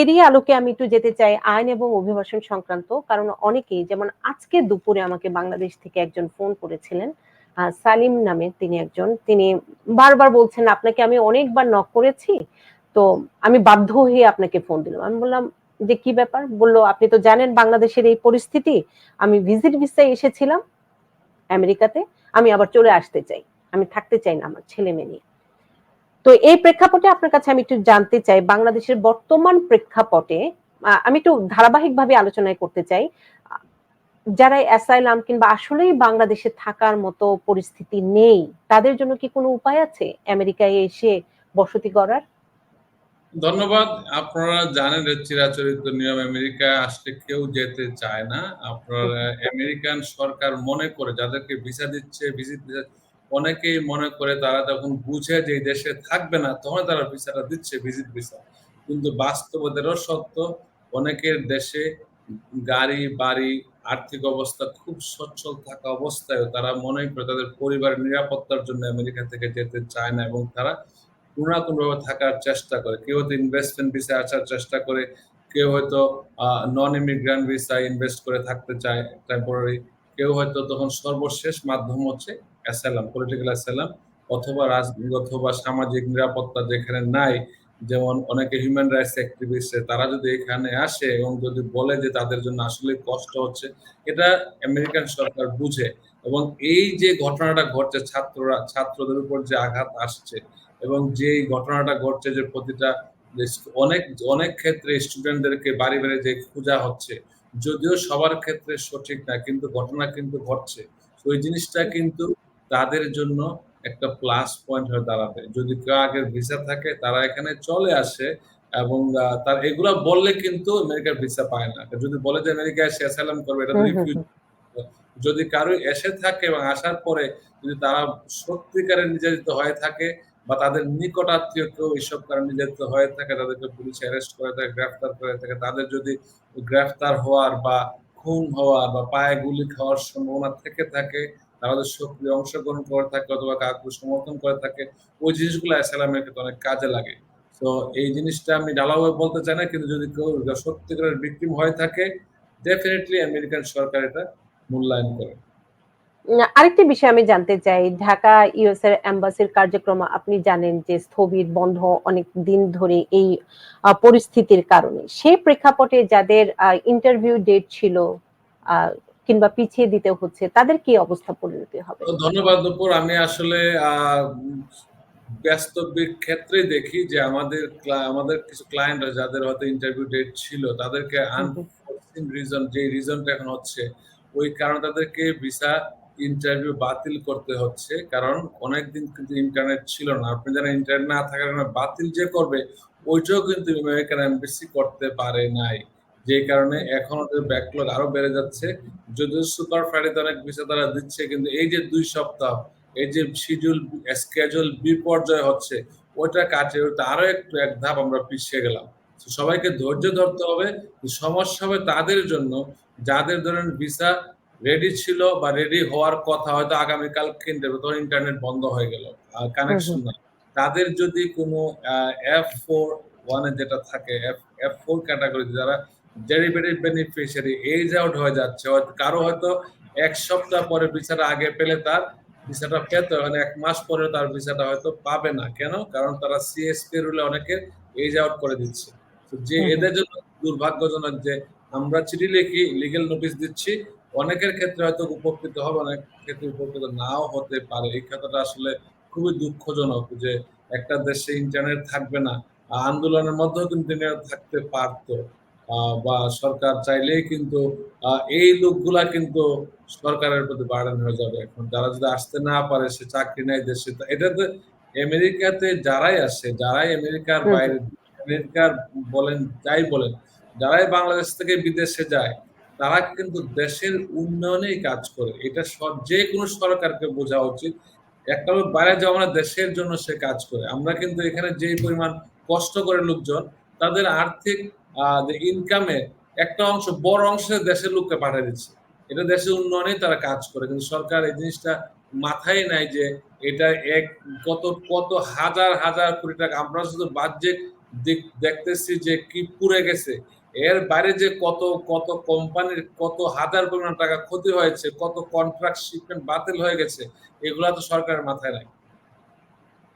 এরই আলোকে আমি একটু যেতে চাই আইন এবং অভিবাসন সংক্রান্ত। কারণ অনেকেই যেমন আজকে দুপুরে আমাকে বাংলাদেশ থেকে একজন ফোন করেছিলেন। সালিম নামে তিনি একজন। তিনি বারবার বলছেন, "আপনাকে আমি অনেকবার নক করেছি। তো আমি বাধ্য হয়ে আপনাকে ফোন দিলাম।" আমি বললাম যে, "কি ব্যাপার?" বলল "আপনি তো জানেন বাংলাদেশের এই পরিস্থিতি। আমি ভিজিট ভিসায় এসেছিলাম আমেরিকাতে। আমি আবার চলে আসতে চাই। আমি থাকতে চাই না আমার ছেলে-মেয়ে নিয়ে।" তো এই প্রেক্ষাপটে আপনার কাছে আমি একটু জানতে চাই বাংলাদেশের বর্তমান প্রেক্ষাপটে আমি একটু ধারাবাহিকভাবে আলোচনায় করতে চাই। যারা অ্যাসাইলাম কিংবা আসলেই বাংলাদেশে থাকার মতো পরিস্থিতি নেই, তাদের জন্য কি কোনো উপায় আছে আমেরিকায় এসে বসতি করার ধন্যবাদ। আপনারা জানেন চিরাচরিত নিয়ম আমেরিকায় আসলে কেউ যেতে চায় না। আপনারা আমেরিকান সরকার মনে করে যাদেরকে ভিসা দিচ্ছে, ভিজিট অনেকেই মনে করে তারা যখন বুঝে যে দেশে থাকবে না, তখন তারা ভিসাটা দিচ্ছে ভিজিট ভিসা। কিন্তু বাস্তবতারও সত্য অনেকের দেশে গাড়ি, বাড়ি, আর্থিক অবস্থা খুব সচ্ছল থাকা অবস্থায়ও তারা মনে করে তাদের পরিবারের নিরাপত্তার জন্য আমেরিকা থেকে যেতে চায় না এবং তারা কোন না কোনভাবে থাকার চেষ্টা করে। কেউ হয়তো ইনভেস্টমেন্ট ভিসায় আসার চেষ্টা করে, কেউ হয়তো নন ইমিগ্রান্ট ভিসায় ইনভেস্ট করে থাকতে চায় টেম্পোরারি। কেউ হয়তো তখন সর্বশেষ মাধ্যম হচ্ছে অ্যাসাইলাম, পলিটিক্যাল অ্যাসাইলাম অথবা রাজনৈতিক অথবা সামাজিক নিরাপত্তা যেখানে নাই, যেমন অনেকে হিউম্যান রাইটস অ্যাক্টিভিস্ট তারা যদি এখানে আসে এবং যদি বলে যে তাদের জন্য আসলে কষ্ট হচ্ছে, এটা আমেরিকান সরকার বুঝে এবং এই যে ঘটনাটা ঘটছে ছাত্ররা ছাত্রদের উপর যে আঘাত আসছে এবং যেই ঘটনাটা ঘটছে যে প্রতিটা অনেক অনেক ক্ষেত্রে স্টুডেন্টদেরকে বাড়ি, বাড়ি যেয়ে খোঁজা হচ্ছে। যদিও সবার ক্ষেত্রে সঠিক না কিন্তু ঘটনা কিন্তু ঘটছে। ওই জিনিসটা কিন্তু তাদের জন্য একটা প্লাস পয়েন্ট হয়ে দাঁড়াবে। যদি কেউ আগের ভিসা থাকে তারা এখানে চলে আসে এবং তার এগুলা বললে কিন্তু আমেরিকার ভিসা পায় না। যদি বলে যে আমেরিকায় সে অ্যাসাইলাম করবে এটা। যদি কারও এসে থাকে এবং আসার পরে যদি তারা সত্যিকারের নির্যাতিত হয়ে থাকে বা তাদের নিকট আত্মীয় কেউ এইসব কারণে নির্যাতিত হয়ে থাকে, তাদেরকে পুলিশ অ্যারেস্ট করে থাকে, গ্রেফতার করে থাকে। তাদের যদি গ্রেফতার হওয়ার বা খুন হওয়ার বা পায়ে গুলি খাওয়ার সম্ভাবনা থেকে থাকে, তারা সক্রিয় অংশগ্রহণ করে থাকে অথবা কাউকে সমর্থন করে থাকে, ওই জিনিসগুলো অ্যাসাইলামের ক্ষেত্রে অনেক কাজে লাগে। তো এই জিনিসটা আমি ঢালাওভাবে বলতে চাই না কিন্তু যদি কেউ সত্যিকারের ভিকটিম হয়ে থাকে, ডেফিনিটলি আমেরিকান সরকার এটা মূল্যায়ন করে। আরেকটি বিষয় আমি জানতে চাই। ঢাকা ইউএস এর এম্বাসির কার্যক্রম আপনি জানেন যে স্থবির বন্ধ অনেক দিন ধরে এই পরিস্থিতির কারণে। সেই প্রেক্ষাপটে যাদের ইন্টারভিউ ডেট ছিল কিংবা পিছিয়ে দিতে হচ্ছে তাদের কি অবস্থা পরিণতি হবে? ধন্যবাদ দুপুর। আমি আসলে বাস্তবিক ক্ষেত্রেই দেখি যে আমাদের আমাদের কিছু ক্লায়েন্ট যাদের হয়তো ইন্টারভিউ ডেট ছিল তাদেরকে। রিজন যে রিজনটা এখন হচ্ছে, ওই কারণে তাদেরকে ভিসা ইন্টারভিউ বাতিল করতে হচ্ছে। কারণ অনেকদিন কিন্তু ইন্টারনেট ছিল না। আপনি যারা ইন্টারনেট না থাকার কারণে বাতিল যে করবে ওইটাও কিন্তু আমেরিকান এম্বাসি করতে পারে নাই। যে কারণে এখন ওদের ব্যাকলগ আরও বেড়ে যাচ্ছে। যদিও সুপার ফ্রাইডে অনেক ভিসা তারা দিচ্ছে কিন্তু এই যে দুই সপ্তাহ এই যে শিডিউল স্কেডিউল বিপর্যয় হচ্ছে ওইটা কাটিয়ে উঠতে আরও একটু এক ধাপ আমরা পিছিয়ে গেলাম। তো সবাইকে ধৈর্য ধরতে হবে। সমস্যা হবে তাদের জন্য যাদের ধরেন ভিসা রেডি ছিল বা রেডি হওয়ার কথা হয়তো আগামীকালকে ইন্টারভিউ তখন ইন্টারনেট বন্ধ হয়ে গেল। কানেকশন নাই। তাদের যদি কোনো আ F4 এ যেটা থাকে F F4 ক্যাটেগরি যারা ডেরিভেটিভ বেনিফিশিয়ারি এইজ আউট হয়ে যাচ্ছে। কারও হয়তো ১ সপ্তাহ পরে ভিসাটা আগে পেলে তার ভিসাটা পেত মানে ১ মাস পরে তার ভিসাটা হয়তো পাবে না। কেন? কারণ তারা সিএসপি রুলে অনেকে এইজ আউট করে দিচ্ছে। যে। এদের জন্য দুর্ভাগ্যজনক যে আমরা চিঠি লিখি, লিগ্যাল নোটিস দিচ্ছি। অনেকের ক্ষেত্রে হয়তো উপকৃত হবে, অনেক ক্ষেত্রে উপকৃত নাও হতে পারে। এই ক্ষেত্রটা আসলে খুবই দুঃখজনক যে একটা দেশে ইন্টারনেট থাকবে না। আন্দোলনের মধ্যেও কিন্তু থাকতে পারত। বা সরকার চাইলেই কিন্তু এই লোকগুলা কিন্তু সরকারের প্রতি বার্ডেন হয়ে যাবে এখন। যারা যদি আসতে না পারে সে চাকরি নাই দেশে। এটাতে আমেরিকাতে যারাই আসে, যারাই আমেরিকার। বাইরে আমেরিকার বলেন যাই বলেন, যারাই বাংলাদেশ থেকে বিদেশে যায় তারা কিন্তু দেশের উন্নয়নেই কাজ করে। এটা স যেকোনো সরকারকে বোঝা উচিত। একটা লোক বাইরে যাওয়া মানে দেশের জন্য সে কাজ করে। আমরা কিন্তু এখানে যেই পরিমাণ কষ্ট করে লোকজন তাদের আর্থিক আ যে ইনকামে একটা অংশ বড় অংশ দেশের লোককে পাঠিয়ে দিচ্ছে। এটা দেশের উন্নয়নেই তারা কাজ করে। কিন্তু সরকার এই জিনিসটা মাথায় নেয় যে এটা এক কত, কত হাজার, হাজার কোটি টাকা আমরা শুধু বাজেট দেখ দেখতেছি যে কি পুড়ে গেছে। এর বাইরে যে কত, কত কোম্পানির কত হাজার পরিমাণ টাকা ক্ষতি হয়েছে, কত কন্ট্রাক্ট শিপমেন্ট বাতিল হয়ে গেছে, এগুলা তো সরকারের মাথায় নাই।